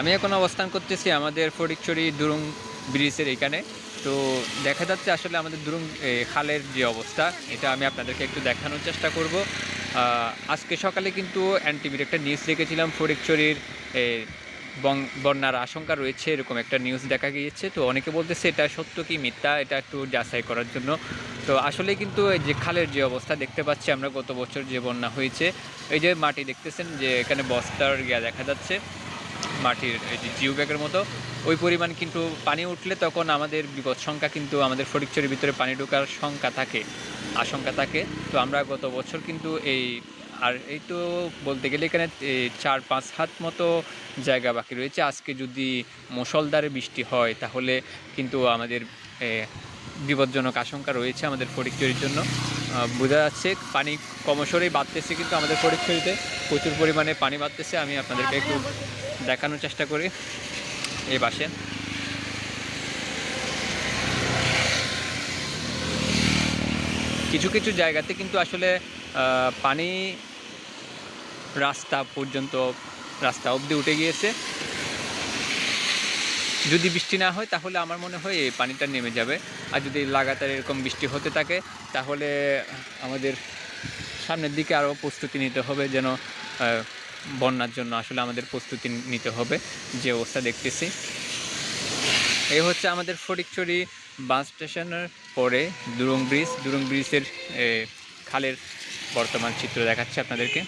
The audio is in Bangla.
আমি এখন অবস্থান করতেছি আমাদের ফটিকছড়ি দুরুং ব্রিজের এখানে। তো দেখা যাচ্ছে আসলে আমাদের দুরুং খালের যে অবস্থা, এটা আমি আপনাদেরকে একটু দেখানোর চেষ্টা করব। আজকে সকালে কিন্তু অ্যান্টিভির একটা নিউজ দেখেছিলাম ফটিকছড়ির বন্যার আশঙ্কা রয়েছে, এরকম একটা নিউজ দেখা গিয়েছে। তো অনেকে বলতেছে, এটা সত্য কি মিথ্যা? এটা একটু যাচাই করার জন্য। তো আসলে কিন্তু এই যে খালের যে অবস্থা দেখতে পাচ্ছি আমরা, গত বছর যে বন্যা হয়েছে, এই যে মাটি দেখতেছেন যে এখানে বস্তার গিয়া দেখা যাচ্ছে। মাটির, এই যে জিও ব্যাগের মতো, ওই পরিমাণ কিন্তু পানি উঠলে তখন আমাদের বিপদ সংখ্যা কিন্তু আমাদের ফটিকচুরির ভিতরে পানি ঢোকার সংখ্যা থাকে, আশঙ্কা থাকে। তো আমরা গত বছর কিন্তু এই, আর এই তো বলতে গেলে এখানে চার পাঁচ হাত মতো জায়গা বাকি রয়েছে। আজকে যদি মুষলধারে বৃষ্টি হয়, তাহলে কিন্তু আমাদের বিপজ্জনক আশঙ্কা রয়েছে আমাদের ফটিকচুরির জন্য। বোঝা যাচ্ছে পানি ক্রমশরেই বাড়তেছে, কিন্তু আমাদের ফটিকচুরিতে প্রচুর পরিমাণে পানি বাড়তেছে। আমি আপনাদেরকে একটু দেখানোর চেষ্টা করি। এই পাশে। কিছু কিছু জায়গাতে কিন্তু আসলে পানি রাস্তা পর্যন্ত, রাস্তা অবধি উঠে গিয়েছে। যদি বৃষ্টি না হয়, তাহলে আমার মনে হয় এই পানিটা নেমে যাবে। আর যদি লাগাতার এরকম বৃষ্টি হতে থাকে, তাহলে আমাদের সামনের দিকে আরও প্রস্তুতি নিতে হবে যেন বন্যার জন্য আসলে আমাদের প্রস্তুতি নিতে হবে, যে অবস্থা দেখতেছি। এই হচ্ছে আমাদের ফটিকছড়ি বাস স্টেশনের পরে দুরং ব্রিজ। দুরং ব্রিজের খালের বর্তমান চিত্র দেখাচ্ছে আপনাদেরকে।